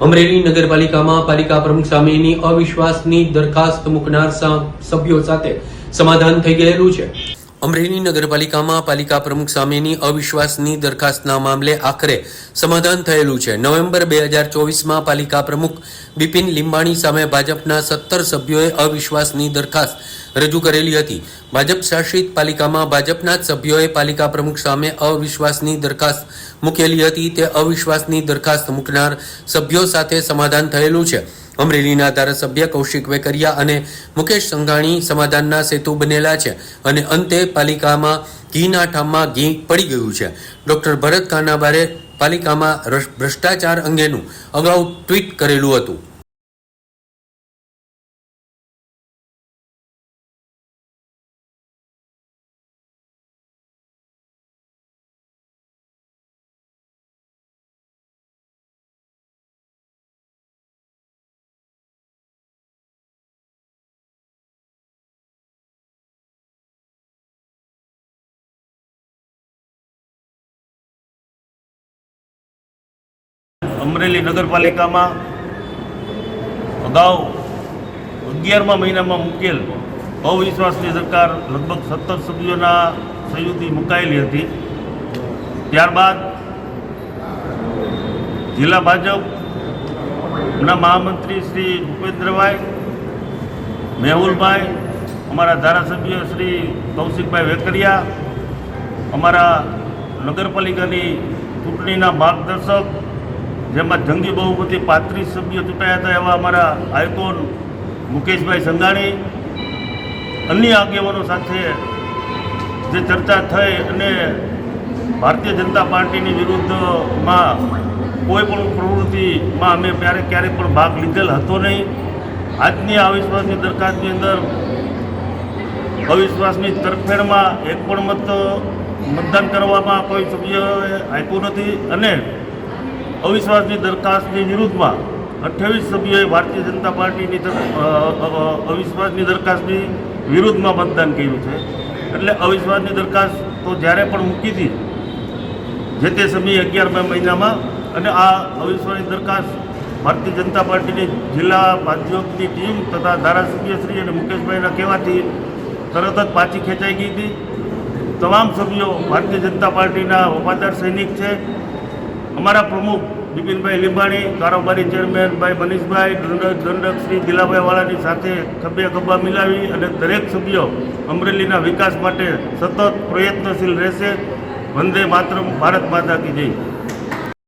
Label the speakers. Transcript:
Speaker 1: અમરેલી નગરપાલિકામાં પાલિકા પ્રમુખ સામેની અવિશ્વાસની દરખાસ્ત મૂકનાર સભ્યો સાથે સમાધાન થઈ ગયેલું છે. અમરેલી નગરપાલિકામાં પાલિકા પ્રમુખ સામેની અવિશ્વાસની દરખાસ્તના મામલે આખરે સમાધાન થયેલું છે. નવેમ્બર બે હજાર ચોવીસમાં પાલિકા પ્રમુખ બિપિન લીંબાણી સામે ભાજપના સત્તર સભ્યોએ અવિશ્વાસની દરખાસ્ત રજૂ કરેલી હતી. ભાજપ શાસિત પાલિકામાં ભાજપના જ સભ્યોએ પાલિકા પ્રમુખ સામે અવિશ્વાસની દરખાસ્ત મૂકેલી હતી. તે અવિશ્વાસની દરખાસ્ત મૂકનાર સભ્યો સાથે સમાધાન થયેલું છે. અમરેલીના ધારાસભ્ય કૌશિક વેકરિયા અને મુકેશ સંઘાણી સમાધાનના સેતુ બનેલા છે અને અંતે પાલિકામાં ઘીના ઠામમાં ઘી પડી ગયું છે. ડોક્ટર ભરત કાનાબારે પાલિકામાં ભ્રષ્ટાચાર અંગેનું અગાઉ ટ્વીટ કરેલું હતું.
Speaker 2: અમરેલી નગરપાલિકામાં અગાઉ અગિયારમા મહિનામાં મૂકેલ અવિશ્વાસની સરકાર લગભગ સત્તર સભ્યોના સહયોગથી મુકાયેલી હતી. ત્યારબાદ જિલ્લા ભાજપના મહામંત્રી શ્રી ભૂપેન્દ્રભાઈ મેહુલભાઈ, અમારા ધારાસભ્ય શ્રી કૌશિકભાઈ વેકરિયા, અમારા નગરપાલિકાની ચૂંટણીના માર્ગદર્શક જેમાં જંગી બહુમતી પાંત્રીસ સભ્યો ચૂંટાયા હતા એવા અમારા આયકોન મુકેશભાઈ સંઘાણી, અન્ય આગેવાનો સાથે જે ચર્ચા થઈ અને ભારતીય જનતા પાર્ટીની વિરુદ્ધમાં કોઈ પણ પ્રવૃત્તિમાં અમે ક્યારે ક્યારેય પણ ભાગ લીધેલ હતો નહીં. આજની અવિશ્વાસની દરખાસ્તની અંદર અવિશ્વાસની તરફેણમાં એક પણ મત મતદાન કરવામાં કોઈ સભ્ય આપ્યું નથી અને અવિશ્વાસની દરખાસ્તની વિરુદ્ધમાં અઠ્યાવીસ સભ્યોએ ભારતીય જનતા પાર્ટીની અવિશ્વાસની દરખાસ્તની વિરુદ્ધમાં મતદાન કર્યું છે. એટલે અવિશ્વાસની દરખાસ્ત તો જ્યારે પણ મૂકી હતી, જે તે સમયે અગિયારમા મહિનામાં, અને આ અવિશ્વાસની દરખાસ્ત ભારતીય જનતા પાર્ટીની જિલ્લા ભાજપની ટીમ તથા ધારાસભ્યશ્રી અને મુકેશભાઈના કહેવાથી તરત જ પાછી ખેંચાઈ ગઈ હતી. તમામ સભ્યો ભારતીય જનતા પાર્ટીના વફાદાર સૈનિક છે. અમારા પ્રમુખ બિપિનભાઈ લીંબાણી, કારોબારી ચેરમેન ભાઈ મનીષભાઈ, દંડક શ્રી દિલાભાઈ વાળાની સાથે ખભે ખભા મિલાવી અને દરેક સભ્યો અમરેલીના વિકાસ માટે સતત પ્રયત્નશીલ રહેશે. વંદે માતરમ, ભારત માતા કી જય.